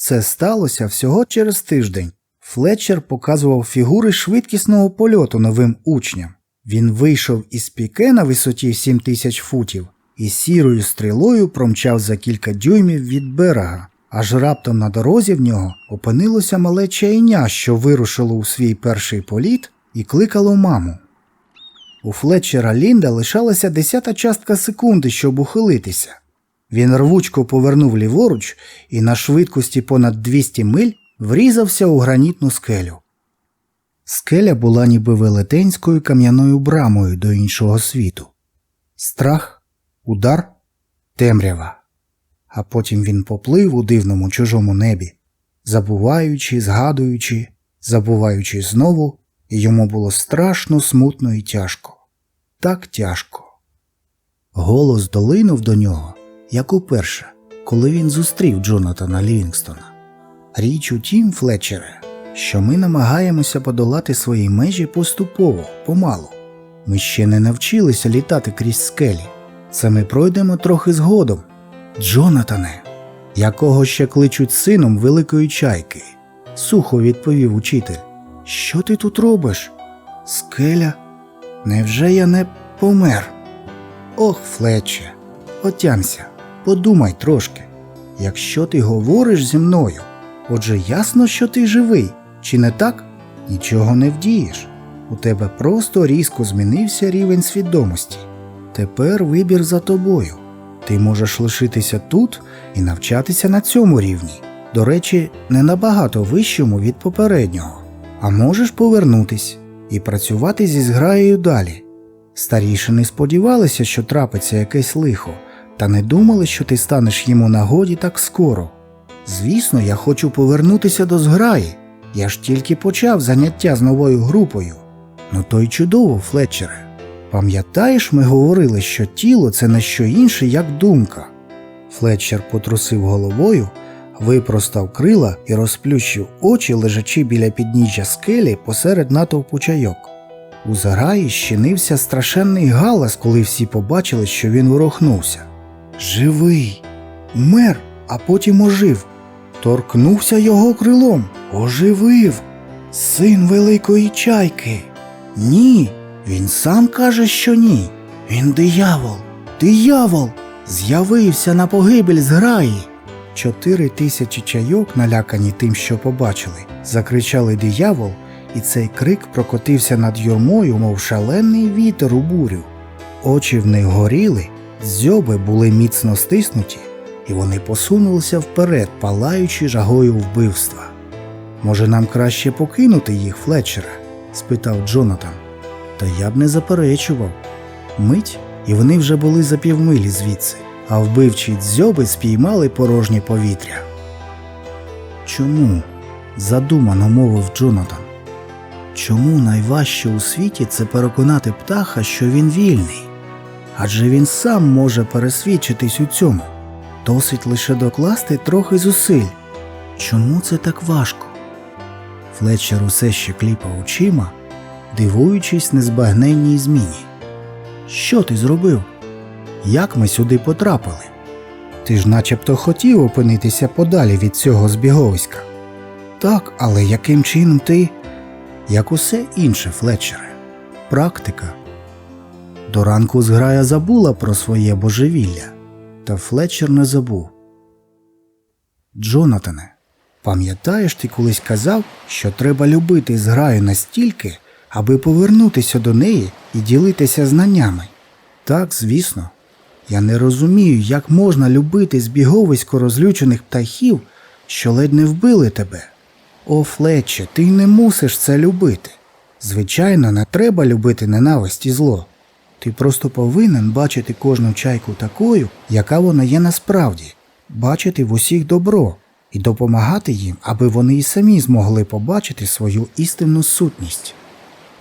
Це сталося всього через тиждень. Флетчер показував фігури швидкісного польоту новим учням. Він вийшов із піке на висоті 7 тисяч футів і сірою стрілою промчав за кілька дюймів від берега, аж раптом на дорозі в нього опинилося мале чайня, що вирушило у свій перший політ і кликало маму. У Флетчера Лінда лишалася десята частка секунди, щоб ухилитися. Він рвучко повернув ліворуч і на швидкості понад 200 миль врізався у гранітну скелю. Скеля була ніби велетенською кам'яною брамою до іншого світу. Страх, удар, темрява. А потім він поплив у дивному чужому небі, забуваючи, згадуючи, забуваючи знову, і йому було страшно, смутно і тяжко. Так тяжко. Голос долинув до нього, як уперше, коли він зустрів Джонатана Лівінгстона. Річ у тім, Флетчере, що ми намагаємося подолати свої межі поступово, помалу. Ми ще не навчилися літати крізь скелі. Це ми пройдемо трохи згодом. Джонатане, якого ще кличуть сином великої чайки, сухо відповів учитель. Що ти тут робиш? Скеля? Невже я не помер? Ох, Флетче, отямся, подумай трошки. Якщо ти говориш зі мною, отже ясно, що ти живий, чи не так? Нічого не вдієш. У тебе просто різко змінився рівень свідомості. Тепер вибір за тобою. Ти можеш лишитися тут і навчатися на цьому рівні. До речі, не набагато вищому від попереднього. А можеш повернутись і працювати зі зграєю далі. Старішини сподівалися, що трапиться якесь лихо, та не думали, що ти станеш йому нагоді так скоро. Звісно, я хочу повернутися до зграї. Я ж тільки почав заняття з новою групою. Ну то й чудово, Флетчере. Пам'ятаєш, ми говорили, що тіло це не що інше, як думка. Флетчер потрусив головою, випростав крила і розплющив очі, лежачи біля підніжжя скелі посеред натовпу чайок. У зараї щинився страшенний галас, коли всі побачили, що він ворухнувся. Живий, умер, а потім ожив. Торкнувся його крилом, оживив. Син великої чайки. Ні, він сам каже, що ні. Він диявол, диявол, з'явився на погибель зграї. Чотири тисячі чайок, налякані тим, що побачили, закричали диявол, і цей крик прокотився над юрмою, мов шалений вітер у бурю. Очі в них горіли, дзьоби були міцно стиснуті, і вони посунулися вперед, палаючи жагою вбивства. Може, нам краще покинути їх, Флетчера? спитав Джонатан. Та я б не заперечував. Мить, і вони вже були за півмилі звідси, а вбивчі дзьоби спіймали порожнє повітря. Чому? задумано мовив Джонатан. Чому найважче у світі це переконати птаха, що він вільний? Адже він сам може пересвідчитись у цьому. Досить лише докласти трохи зусиль. Чому це так важко? Флетчер усе ще кліпав очима, дивуючись незбагненній зміні. Що ти зробив? Як ми сюди потрапили? Ти ж начебто хотів опинитися подалі від цього збіговиська. Так, але яким чином ти, як усе інше, Флетчере, практика. До ранку зграя забула про своє божевілля, та Флетчер не забув. Джонатане, пам'ятаєш, ти колись казав, що треба любити зграю настільки, аби повернутися до неї і ділитися знаннями? Так, звісно. Я не розумію, як можна любити збіговисько розлючених птахів, що ледь не вбили тебе. О, Флетче, ти не мусиш це любити. Звичайно, не треба любити ненависть і зло. Ти просто повинен бачити кожну чайку такою, яка вона є насправді, бачити в усіх добро і допомагати їм, аби вони і самі змогли побачити свою істинну сутність.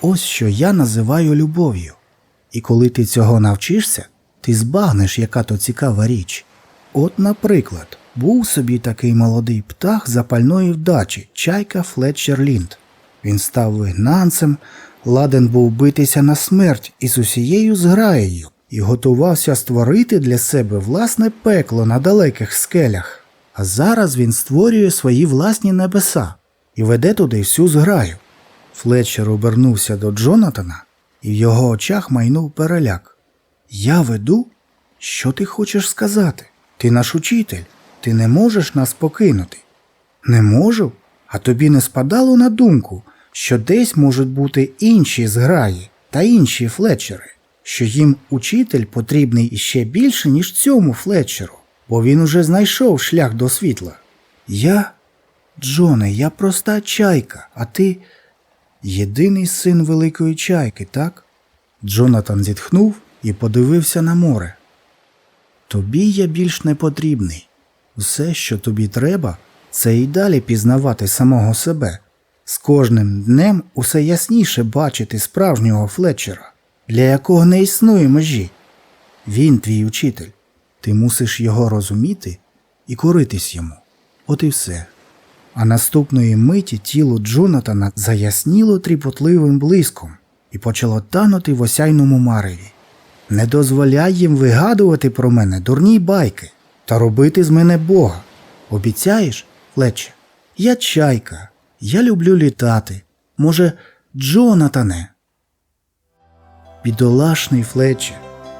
Ось що я називаю любов'ю. І коли ти цього навчишся, ти збагнеш, яка то цікава річ. От, наприклад, був собі такий молодий птах запальної вдачі, чайка Флетчер Лінд. Він став вигнанцем, ладен був битися на смерть із усією зграєю і готувався створити для себе власне пекло на далеких скелях. А зараз він створює свої власні небеса і веде туди всю зграю. Флетчер обернувся до Джонатана, і в його очах майнув переляк. Я веду? Що ти хочеш сказати? Ти наш учитель, ти не можеш нас покинути. Не можу? А тобі не спадало на думку, що десь можуть бути інші зграї та інші флетчери, що їм учитель потрібний іще більше, ніж цьому флетчеру, бо він уже знайшов шлях до світла. Я, Джоне, я проста чайка, а ти єдиний син великої чайки, так? Джонатан зітхнув і подивився на море. Тобі я більш не потрібний. Все, що тобі треба, це і далі пізнавати самого себе. З кожним днем усе ясніше бачити справжнього Флетчера, для якого не існує межі. Він твій учитель. Ти мусиш його розуміти і коритись йому. От і все. А наступної миті тіло Джонатана заясніло тріпотливим блиском і почало танути в осяйному мареві. Не дозволяй їм вигадувати про мене дурні байки та робити з мене Бога. Обіцяєш, Флетче? Я чайка, я люблю літати. Може, Джонатане? Бідолашний Флетче,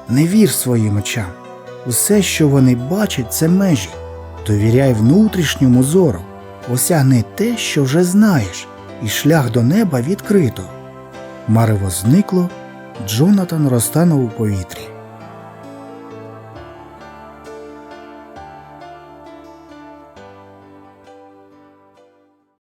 не вір своїм очам. Усе, що вони бачать, це межі. Довіряй внутрішньому зору, осягни те, що вже знаєш, і шлях до неба відкрито. Марево зникло, Джонатан розтанув у повітрі.